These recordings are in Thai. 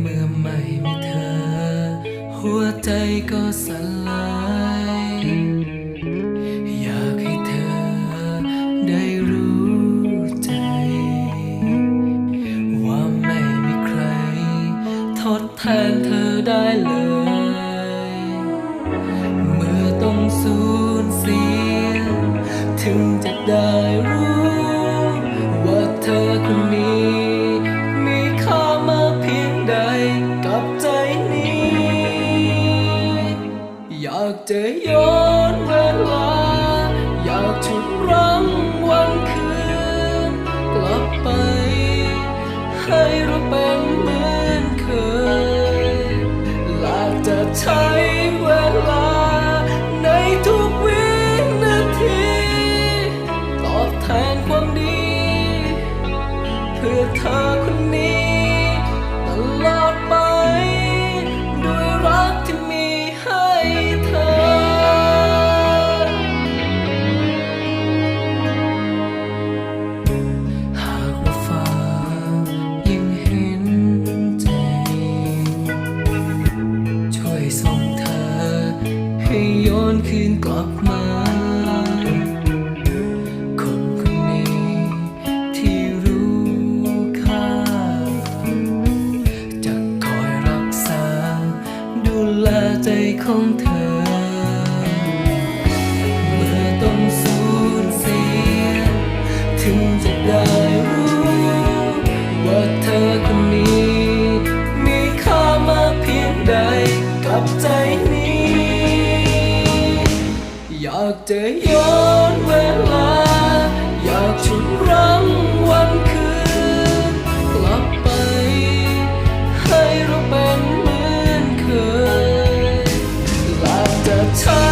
เมื่อไม่มีเธอ หัวใจก็สลาย อยากให้เธอได้รู้ใจ ว่าไม่มีใคร ทดแทนเธอได้เลย เมื่อต้งสูญเสีย ถึงจะได้รู้ ย้อนเวลา อยากฉุดรั้งวันคืน กลับไป ให้เราไป คืนกลับมาคนคนนี้ที่รู้ค่า จะคอยรักษา ดูแลใจของเธอ จะย้อนเวลา อยากชุดรังวันคืน กลับไป ให้เราเป็นเหมือนเคยหลับจะใช้เว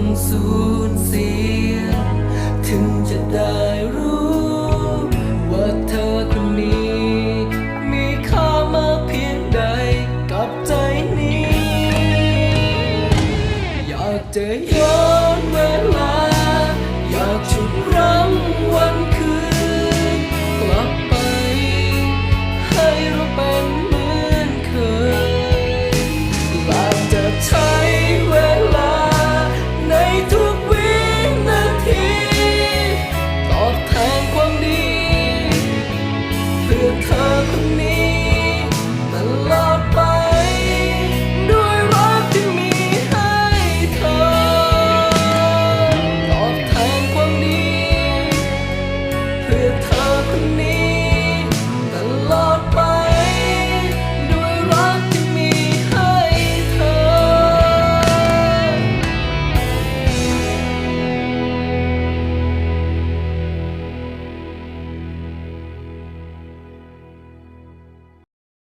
ต้องสูญเสีย ถึงจะได้รู้ ว่าเธอคนนี้ มีค่ามากเพียงใดกับใจนี้ อยากจะ